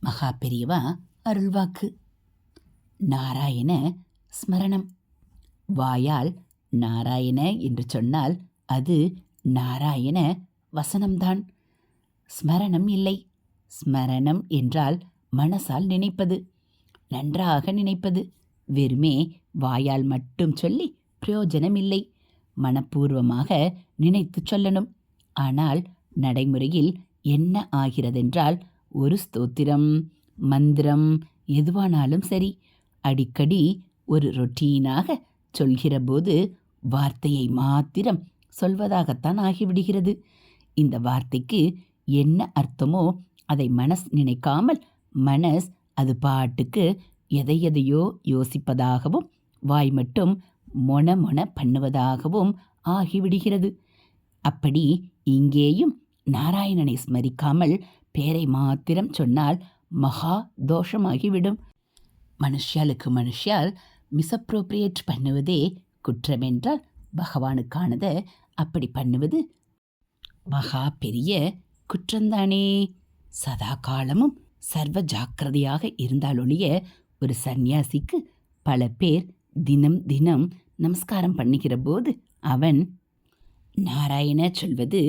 மகா பெரியவா அருள்வாக்கு. நாராயண ஸ்மரணம். வாயால் நாராயண என்று சொன்னால் அது நாராயண வசனம்தான். ஸ்மரணம் இல்லை. ஸ்மரணம் என்றால் மனசால் நினைப்பது நன்றாக நினைப்பது. வெறுமே வாயால் மட்டும் சொல்லி பிரயோஜனம் இல்லை மனப்பூர்வமாக நினைத்து சொல்லணும். ஆனால் நடைமுறையில் என்ன ஆகிறதென்றால் ஒரு ஸ்தோத்திரம் மந்திரம் எதுவானாலும் சரி. அடிக்கடி ஒரு ரொட்டீனாக சொல்கிற போது வார்த்தையை மாத்திரம் சொல்வதாகத்தான் ஆகிவிடுகிறது. இந்த வார்த்தைக்கு என்ன அர்த்தமோ அதை மனஸ் நினைக்காமல் மனஸ் அது பாட்டுக்கு எதை எதையோ யோசிப்பதாகவும் வாய் மட்டும் மொன மொன பண்ணுவதாகவும் ஆகிவிடுகிறது. அப்படி இங்கேயும் நாராயணனை ஸ்மரிக்காமல் பேரை மாத்திரம் சொன்னால் மகா தோஷமாகிவிடும். மனுஷியாளுக்கு மனுஷியால் மிஸ்அப்ரோப்ரியேட் பண்ணுவதே குற்றமென்றால் பகவானுக்கானதை அப்படி பண்ணுவது மகா பெரிய குற்றந்தானே சதா காலமும் சர்வ ஜாக்கிரதையாக இருந்தாலொழிய ஒரு சந்நியாசிக்கு பல பேர் தினம் தினம் நமஸ்காரம் பண்ணுகிற போது அவன் நாராயண சொல்வது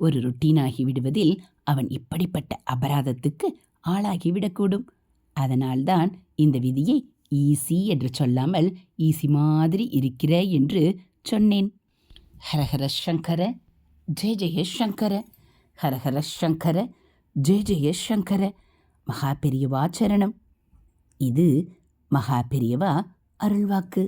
ஒரு ருட்டீனாகி விடுவதில் அவன் இப்படிப்பட்ட அபராதத்துக்கு ஆளாகிவிடக்கூடும் அதனால்தான் இந்த விதியை ஈசி என்று சொல்லாமல் ஈசி மாதிரி இருக்கிற என்று சொன்னேன். ஹரஹர சங்கர ஜெய ஜெய சங்கர ஹரஹர சங்கர ஜெய ஜெய சங்கர மகா பெரியவா சரணம். இது மகா பெரியவா அருள்வாக்கு.